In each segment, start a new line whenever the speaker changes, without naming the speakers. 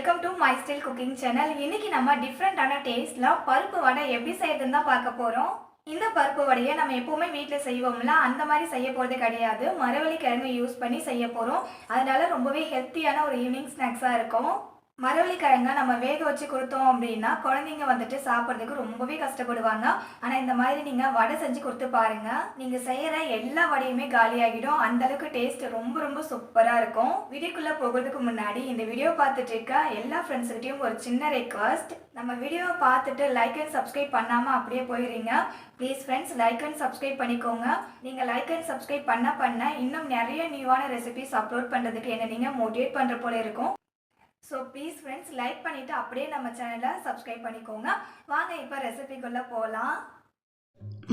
Welcome to my style cooking channel இன்னைக்கு நம்ம டிஃப்ரெண்டான டேஸ்ட்ல பருப்பு வடை எப்படி செய்யறதுன்னு தான் பார்க்க போறோம். இந்த பருப்பு வடையை நம்ம எப்பவுமே வீட்டில் செய்வோம்ல அந்த மாதிரி செய்ய போகிறது கிடையாது. மரவள்ளி கிழங்கு யூஸ் பண்ணி செய்ய போறோம். அதனால ரொம்பவே ஹெல்த்தியான ஒரு ஈவினிங் ஸ்நாக்ஸாக இருக்கும். மரவள்ளி நம்ம வேக வச்சு கொடுத்தோம் அப்படின்னா குழந்தைங்க வந்துட்டு சாப்பிட்றதுக்கு ரொம்பவே கஷ்டப்படுவாங்க. ஆனால் இந்த மாதிரி நீங்கள் வடை செஞ்சு கொடுத்து பாருங்கள் நீங்கள் செய்கிற எல்லா வடையுமே காலியாகிடும். அந்தளவுக்கு டேஸ்ட் ரொம்ப ரொம்ப சூப்பராக இருக்கும். வீடியோக்குள்ளே போகிறதுக்கு முன்னாடி இந்த வீடியோ பார்த்துட்டு இருக்க எல்லா ஃப்ரெண்ட்ஸ்கிட்டையும் ஒரு சின்ன ரெக்வஸ்ட் நம்ம வீடியோவை பார்த்துட்டு லைக் அண்ட் சப்ஸ்கிரைப் பண்ணாமல் அப்படியே போயிடுறீங்க. Please friends like and subscribe பண்ணிக்கோங்க. நீங்கள் லைக் அண்ட் சப்ஸ்கிரைப் பண்ண பண்ண இன்னும் நிறைய நியூவான ரெசிபிஸ் அப்லோட் பண்ணுறதுக்கு என்ன நீங்கள் மோட்டிவேட் பண்ணுற போல இருக்கும். ஸோ ப்ளீஸ் ஃப்ரெண்ட்ஸ் லைக் பண்ணிவிட்டு அப்படியே நம்ம சேனலை சப்ஸ்கிரைப் பண்ணிக்கோங்க. வாங்க இப்போ ரெசிபிக்குள்ளே போகலாம்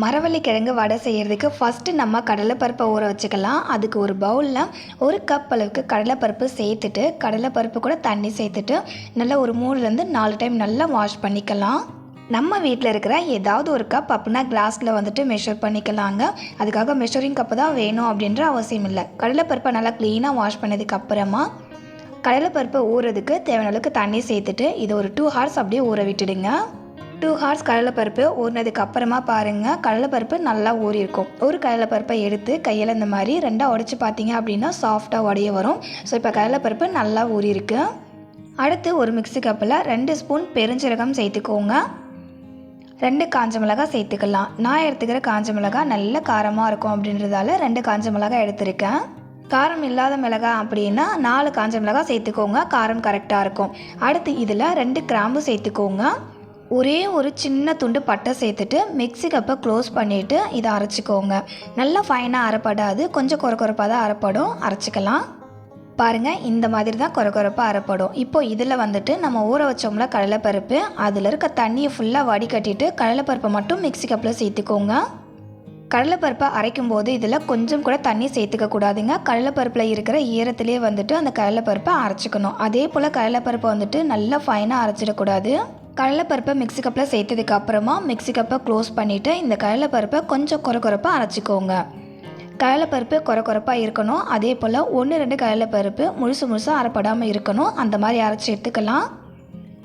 மரவள்ளி கிழங்கு வடை செய்கிறதுக்கு ஃபஸ்ட்டு நம்ம கடலைப்பருப்பை ஊற வச்சுக்கலாம். அதுக்கு ஒரு பவுலில் ஒரு கப் அளவுக்கு கடலைப்பருப்பு சேர்த்துட்டு கடலைப்பருப்பு கூட தண்ணி சேர்த்துட்டு நல்லா ஒரு மூணுலேருந்து நாலு டைம் நல்லா வாஷ் பண்ணிக்கலாம். நம்ம வீட்டில் இருக்கிற ஏதாவது ஒரு கப் அப்படின்னா கிளாஸில் வந்துட்டு மெஷர் பண்ணிக்கலாங்க. அதுக்காக மெஷரிங் கப்பு தான் வேணும் அப்படின்ற அவசியம் இல்லை. கடலைப்பருப்பை நல்லா க்ளீனாக வாஷ் பண்ணதுக்கப்புறமா கடலைப்பருப்பை ஊறுறதுக்கு தேவையான அளவுக்கு தண்ணி சேர்த்துட்டு இதை ஒரு டூ ஹார்ஸ் அப்படியே ஊற விட்டுடுங்க. டூ ஹார்ஸ் கடலைப்பருப்பு ஊறினதுக்கு அப்புறமா பாருங்கள் கடலைப்பருப்பு நல்லா ஊறியிருக்கும். ஒரு கடலைப்பருப்பை எடுத்து கையில் இந்த மாதிரி ரெண்டாக உடச்சி பார்த்தீங்க அப்படின்னா சாஃப்டாக உடைய வரும். ஸோ இப்போ கடலைப்பருப்பு நல்லா ஊறியிருக்கு. அடுத்து ஒரு மிக்ஸி கப்பில் ரெண்டு ஸ்பூன் பெருஞ்சீரகம் சேர்த்துக்கோங்க. ரெண்டு காஞ்ச மிளகாய் சேர்த்துக்கலாம். நான் எடுத்துக்கிற காஞ்ச மிளகாய் நல்ல காரமாக இருக்கும் அப்படின்றதால ரெண்டு காஞ்ச மிளகாய் எடுத்திருக்கேன். காரம் இல்லாத மிளகாய் அப்படின்னா நாலு காஞ்ச மிளகாய் சேர்த்துக்கோங்க. காரம் கரெக்டாக இருக்கும். அடுத்து இதில் ரெண்டு கிராம்பு சேர்த்துக்கோங்க. ஒரே ஒரு சின்ன துண்டு பட்டை சேர்த்துட்டு மிக்சி கப்பை க்ளோஸ் பண்ணிவிட்டு இதை அரைச்சிக்கோங்க. நல்லா ஃபைனாக அரைப்படாது. கொஞ்சம் குறை குறைப்பாக தான் அரைப்படும். அரைச்சிக்கலாம். பாருங்கள் இந்த மாதிரி தான் குறை குறைப்பாக அரைப்படும். இப்போ இதில் வந்துட்டு நம்ம ஊற வச்சோம்ல கடலைப்பருப்பு அதில் இருக்க தண்ணியை ஃபுல்லாக வடிகட்டிட்டு கடலைப்பருப்பை மட்டும் மிக்சி கப்பில் சேர்த்துக்கோங்க. கடலைப்பருப்பை அரைக்கும் போது இதில் கொஞ்சம் கூட தண்ணி சேர்த்துக்க கூடாதுங்க. கடலைப்பருப்பில் இருக்கிற ஈரத்திலே வந்துட்டு அந்த கடலைப்பருப்பை அரைச்சிக்கணும். அதே போல் கடலைப்பருப்பை வந்துட்டு நல்லா ஃபைனாக அரைச்சிடக்கூடாது. கடலைப்பருப்பை மிக்சி கப்பில் சேர்த்ததுக்கு அப்புறமா மிக்சி கப்பை க்ளோஸ் பண்ணிவிட்டு இந்த கடலைப்பருப்பை கொஞ்சம் குறை குறைப்பாக அரைச்சிக்கோங்க. கடலைப்பருப்பு குறை குறைப்பாக இருக்கணும். அதே போல் ஒன்று ரெண்டு கடலைப்பருப்பு முழுசு முழுசாக அரைப்படாமல் இருக்கணும். அந்த மாதிரி அரைச்சி எடுத்துக்கலாம்.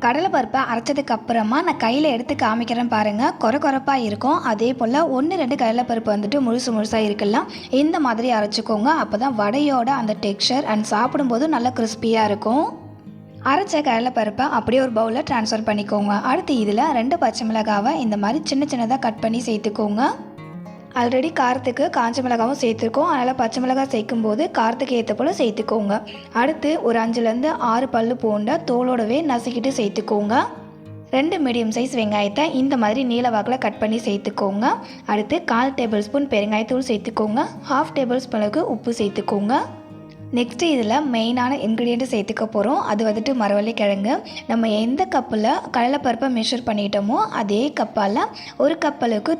கடலைப்பருப்பை அரைச்சதுக்கு அப்புறமா நான் கையில் எடுத்து காமிக்கிறேன் பாருங்கள் குறை குறைப்பாக இருக்கும். அதே போல் ஒன்று ரெண்டு கடலைப்பருப்பு வந்துட்டு முழுசு முழுசாக இருக்கலாம். இந்த மாதிரி அரைச்சிக்கோங்க. அப்போ தான் வடையோட அந்த டெக்ஸ்சர் அண்ட் சாப்பிடும்போது நல்லா கிறிஸ்பியாக இருக்கும். அரைச்ச கடலைப்பருப்பை அப்படியே ஒரு பவுலில் ட்ரான்ஸ்ஃபர் பண்ணிக்கோங்க. அடுத்து இதில் ரெண்டு பச்சை மிளகாவை இந்த மாதிரி சின்ன சின்னதாக கட் பண்ணி சேர்த்துக்கோங்க. ஆல்ரெடி காரத்துக்கு காஞ்ச மிளகாவும் சேர்த்துருக்கோம். அதனால் பச்சை மிளகாய் சேர்க்கும் போது காரத்துக்கு ஏற்ற போல் சேர்த்துக்கோங்க. அடுத்து ஒரு அஞ்சுலேருந்து ஆறு பல்லு பூண்டை தோலோடவே நசுக்கிட்டு சேர்த்துக்கோங்க. ரெண்டு மீடியம் சைஸ் வெங்காயத்தை இந்த மாதிரி நீல வாக்கில் கட் பண்ணி சேர்த்துக்கோங்க. அடுத்து கால் டேபிள் ஸ்பூன் பெருங்காயத்தூள் சேர்த்துக்கோங்க. ஹாஃப் டேபிள் ஸ்பூனுக்கு உப்பு சேர்த்துக்கோங்க. நெக்ஸ்ட்டு இதில் மெயினான இன்க்ரீடியண்ட்டு சேர்த்துக்க போகிறோம் அது வந்துட்டு மரவள்ளி கிழங்கு நம்ம எந்த கப்பில் கடலைப்பருப்பை மெஷர் பண்ணிட்டோமோ அதே கப்பால் ஒரு கப் அளவுக்கு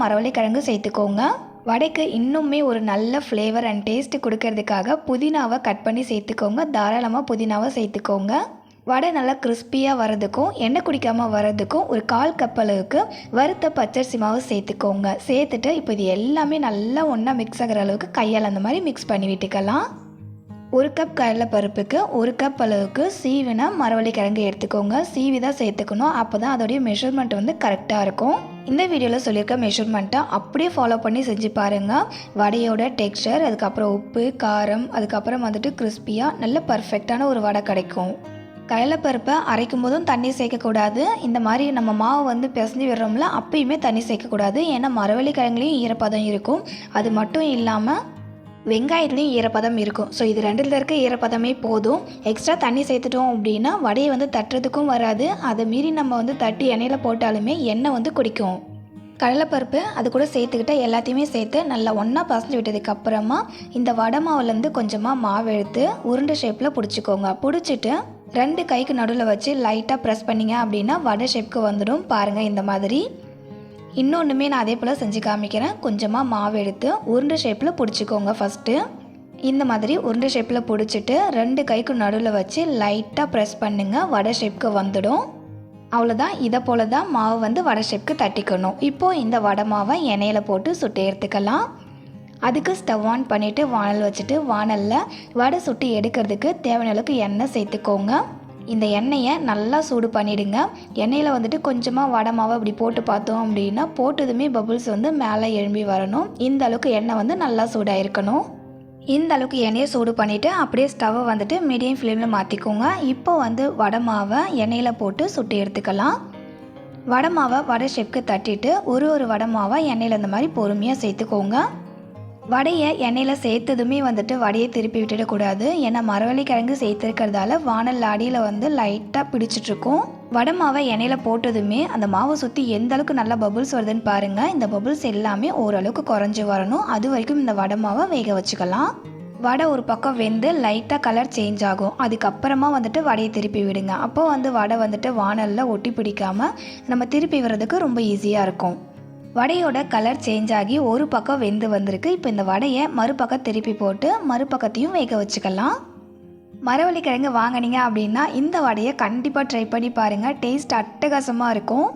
மரவள்ளி கிழங்கு சேர்த்துக்கோங்க. வடைக்கு இன்னுமே ஒரு நல்ல ஃப்ளேவர் அண்ட் டேஸ்ட் கொடுக்கறதுக்காக புதினாவை கட் பண்ணி சேர்த்துக்கோங்க. தாராளமாக புதினாவை சேர்த்துக்கோங்க. வடை நல்லா கிறிஸ்பியாக வரதுக்கும் எண்ணெய் குடிக்காமல் வரதுக்கும் ஒரு கால் கப் அளவுக்கு வறுத்த பச்சரிசி மாவு சேர்த்துக்கோங்க. சேர்த்துட்டு இப்போ இது எல்லாமே நல்லா ஒன்றா மிக்ஸ் ஆகிற அளவுக்கு கையால் அந்த மாதிரி மிக்ஸ் பண்ணி விட்டுக்கலாம். ஒரு கப் கடலைப்பருப்புக்கு ஒரு கப் அளவுக்கு சீவினை மரவள்ளி கிழங்கு எடுத்துக்கோங்க. சீவி தான் சேர்த்துக்கணும். அப்போ தான் அதோடைய மெஷர்மெண்ட் வந்து கரெக்டாக இருக்கும். இந்த வீடியோவில் சொல்லியிருக்க மெஷர்மெண்ட்டை அப்படியே ஃபாலோ பண்ணி செஞ்சு பாருங்கள் வடையோட டெக்ஸ்சர் அதுக்கப்புறம் உப்பு காரம் அதுக்கப்புறம் வந்துட்டு கிறிஸ்பியாக நல்ல பர்ஃபெக்டான ஒரு வடை கிடைக்கும். கடலைப்பருப்பை அரைக்கும் போதும் தண்ணி சேர்க்கக்கூடாது. இந்த மாதிரி நம்ம மாவு வந்து பிசைஞ்சு விடுறோம்ல அப்பயுமே தண்ணி சேர்க்கக்கூடாது. ஏன்னா மரவள்ளி கிழங்குலேயும் ஈரப்பதம் இருக்கும். அது மட்டும் இல்லாமல் வெங்காயத்துலேயும் ஈரப்பதம் இருக்கும். ஸோ இது ரெண்டில் இருக்க ஈரப்பதமே போதும். எக்ஸ்ட்ரா தண்ணி சேர்த்துட்டோம் அப்படின்னா வடையை வந்து தட்டுறதுக்கும் வராது. அதை மீறி நம்ம வந்து தட்டி எண்ணெயில் போட்டாலுமே எண்ணெய் வந்து குடிக்கும். கடலைப்பருப்பு அது கூட சேர்த்துக்கிட்ட எல்லாத்தையுமே சேர்த்து நல்லா ஒன்றா பசஞ்சு விட்டதுக்கப்புறமா இந்த வடை மாவுலேருந்து கொஞ்சமாக மாவு எடுத்து உருண்டை ஷேப்பில் பிடிச்சிக்கோங்க. பிடிச்சிட்டு ரெண்டு கைக்கு நடுவில் வச்சு லைட்டாக ப்ரெஸ் பண்ணிங்க அப்படின்னா வடை ஷேப்க்கு வந்துடும். பாருங்கள் இந்த மாதிரி. இன்னொன்றுமே நான் அதே போல் செஞ்சு காமிக்கிறேன். கொஞ்சமாக மாவு எடுத்து உருண்டை ஷேப்பில் பிடிச்சிக்கோங்க ஃபஸ்ட்டு இந்த மாதிரி உருண்டை ஷேப்பில் பிடிச்சிட்டு ரெண்டு கைக்கு நடுவில் வச்சு லைட்டாக ப்ரெஸ் பண்ணுங்கள் வடை ஷேப்க்கு வந்துடும். அவ்வளோதான் இதை போல தான் மாவு வந்து வடை ஷேப்க்கு தட்டிக்கணும். இப்போது இந்த வடை மாவை எண்ணெயில் போட்டு சுட்டு எடுத்துக்கலாம். அதுக்கு ஸ்டவ் ஆன் பண்ணிவிட்டு வானல் வச்சுட்டு வானலில் வடை சுட்டு எடுக்கிறதுக்கு தேவையான அளவுக்கு எண்ணெய் சேர்த்துக்கோங்க. இந்த எண்ணெயை நல்லா சூடு பண்ணிவிடுங்க எண்ணெயில் வந்துட்டு கொஞ்சமாக வடை மாவை அப்படி போட்டு பார்த்தோம் அப்படின்னா போட்டதுமே பபுள்ஸ் வந்து மேலே எழும்பி வரணும். இந்த அளவுக்கு எண்ணெய் வந்து நல்லா சூடாக இருக்கணும் இந்த அளவுக்கு எண்ணெயை சூடு பண்ணிவிட்டு அப்படியே ஸ்டவ்வை வந்துட்டு மீடியம் ஃப்ளேமில் மாற்றிக்கோங்க இப்போ வந்து வடை மாவை எண்ணெயில் போட்டு சுட்டு எடுத்துக்கலாம். வடை மாவை வடை ஷெப்க்கு தட்டிட்டு ஒரு ஒரு வடை மாவை எண்ணெயில் இந்த மாதிரி பொறுமையாக சேர்த்துக்கோங்க. வடையை எண்ணெயில் சேர்த்ததுமே வந்துட்டு வடையை திருப்பி விட்டுடக்கூடாது ஏன்னா மரவள்ளி கிழங்கு சேர்த்துருக்கிறதால வானல் அடியில் வந்து லைட்டாக பிடிச்சிட்ருக்கும். வடை மாவை எண்ணெயில் போட்டதுமே அந்த மாவை சுற்றி எந்த அளவுக்கு நல்லா பபுள்ஸ் வருதுன்னு பாருங்கள் இந்த பபுள்ஸ் எல்லாமே ஓரளவுக்கு குறைஞ்சி வரணும். அது வரைக்கும் இந்த வடை மாவை வேக வச்சுக்கலாம். வடை ஒரு பக்கம் வெந்து லைட்டாக கலர் சேஞ்ச் ஆகும். அதுக்கப்புறமா வந்துட்டு வடையை திருப்பி விடுங்க. அப்போ வந்து வடை வந்துட்டு வானலில் ஒட்டி பிடிக்காமல் நம்ம திருப்பி விடுறதுக்கு ரொம்ப ஈஸியாக இருக்கும். வடையோட கலர் சேஞ்ச் ஆகி ஒரு பக்கம் வெந்து வந்திருக்கு. இப்போ இந்த வடையை மறுபக்கம் திருப்பி போட்டு மறுபக்கத்தையும் வேக வச்சுக்கலாம். மரவள்ளி கிழங்கு வாங்கினீங்க அப்படின்னா இந்த வடையை கண்டிப்பாக ட்ரை பண்ணி பாருங்கள் டேஸ்ட் அட்டகாசமாக இருக்கும்.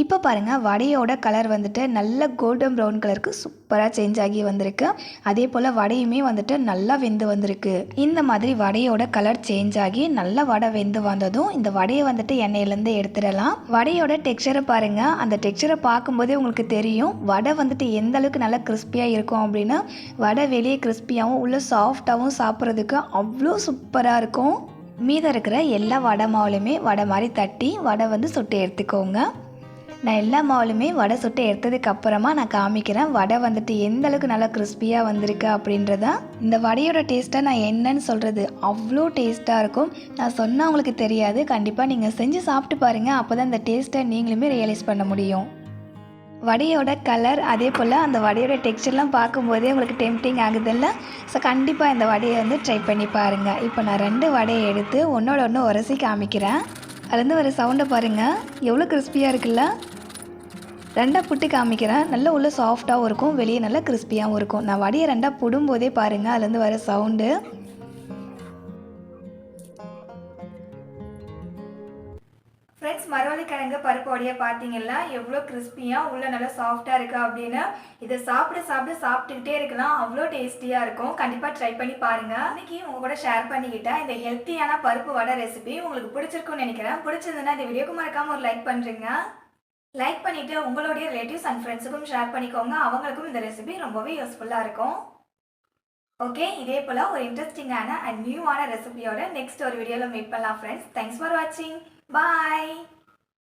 இப்போ பாருங்கள் வடையோட கலர் வந்துட்டு நல்ல கோல்டன் ப்ரௌன் கலருக்கு சூப்பராக சேஞ்ச் ஆகி வந்திருக்கு. அதே போல் வடையுமே வந்துட்டு நல்லா வெந்து வந்திருக்கு. இந்த மாதிரி வடையோட கலர் சேஞ்ச் ஆகி நல்லா வடை வெந்து வந்ததும் இந்த வடையை வந்துட்டு எண்ணெயிலேருந்து எடுத்துடலாம். வடையோட டெக்ஸ்சரை பாருங்கள் அந்த டெக்ஸ்சரை பார்க்கும்போதே உங்களுக்கு தெரியும் வடை வந்துட்டு எந்த அளவுக்கு நல்லா கிறிஸ்பியாக இருக்கும் அப்படின்னு. வடை வெளியே கிறிஸ்பியாகவும் உள்ளே சாஃப்டாகவும் சாப்பிட்றதுக்கு அவ்வளோ சூப்பராக இருக்கும். மீதம் இருக்கிற எல்லா வடை மாவுலையுமே வடை மாதிரி தட்டி வடை வந்து சுட்டு எடுத்துக்கோங்க. நான் எல்லா மாவுலுமே வடை சுட்டு எடுத்ததுக்கு அப்புறமா நான் காமிக்கிறேன். வடை வந்துட்டு எந்த அளவுக்கு நல்லா கிறிஸ்பியாக வந்திருக்கு அப்படின்றத. இந்த வடையோட டேஸ்ட்டாக நான் என்னன்னு சொல்கிறது அவ்வளோ டேஸ்ட்டாக இருக்கும். நான் சொன்னால் உங்களுக்கு தெரியாது. கண்டிப்பாக நீங்கள் செஞ்சு சாப்பிட்டு பாருங்கள் அப்போ தான் இந்த டேஸ்ட்டை நீங்களுமே ரியலைஸ் பண்ண முடியும். வடையோட கலர் அதே போல் அந்த வடையோட டெக்ஸ்டர்லாம் பார்க்கும்போதே உங்களுக்கு டெம்டிங் ஆகுதில்ல? ஸோ கண்டிப்பாக இந்த வடையை வந்து ட்ரை பண்ணி பாருங்கள் இப்போ நான் ரெண்டு வடையை எடுத்து ஒன்றோட ஒன்று உரசி காமிக்கிறேன். அதுலேருந்து வர சவுண்டை பாருங்கள் எவ்வளோ கிறிஸ்பியாக இருக்குல்ல? ரெண்டாக புட்டு காமிக்கிறேன். நல்ல உள்ள சாஃப்டாகவும் இருக்கும். வெளியே நல்லா கிறிஸ்பியாகவும் இருக்கும். நான் வடையை ரெண்டாக புடும்போதே பாருங்கள் அதுலேருந்து வர சவுண்டு
ஃப்ரெண்ட்ஸ் மரவள்ளி கிழங்கு பருப்பு வடையை பார்த்தீங்கன்னா எவ்வளோ கிறிஸ்பியாக உள்ளே நல்லா சாஃப்டாக இருக்குது அப்படின்னு. இதை சாப்பிட சாப்பிட சாப்பிட்டுக்கிட்டே இருக்கலாம். அவ்வளோ டேஸ்டியாக இருக்கும். கண்டிப்பாக ட்ரை பண்ணி பாருங்கள் இன்றைக்கி உங்கள் கூட ஷேர் பண்ணிக்கிட்டேன் இந்த ஹெல்த்தியான பருப்பு வடை ரெசிபி உங்களுக்கு பிடிச்சிருக்கும்னு நினைக்கிறேன். பிடிச்சிருந்ததுன்னா இந்த வீடியோக்கு மறக்காமல் ஒரு லைக் பண்ணுறீங்க லைக் பண்ணிட்டு உங்களுடைய ரிலேட்டிவ்ஸ் அண்ட் ஃப்ரெண்ட்ஸுக்கும் ஷேர் பண்ணிக்கோங்க. அவங்களுக்கும் இந்த ரெசிபி ரொம்பவே யூஸ்ஃபுல்லாக இருக்கும். ஓகே இதே போல் ஒரு இன்ட்ரெஸ்டிங்கான அண்ட் நியூவான ரெசிபியோட நெக்ஸ்ட் ஒரு வீடியோவில் மீட் பண்ணலாம் ஃப்ரெண்ட்ஸ் தேங்க்ஸ் ஃபார் வாட்சிங் பாய்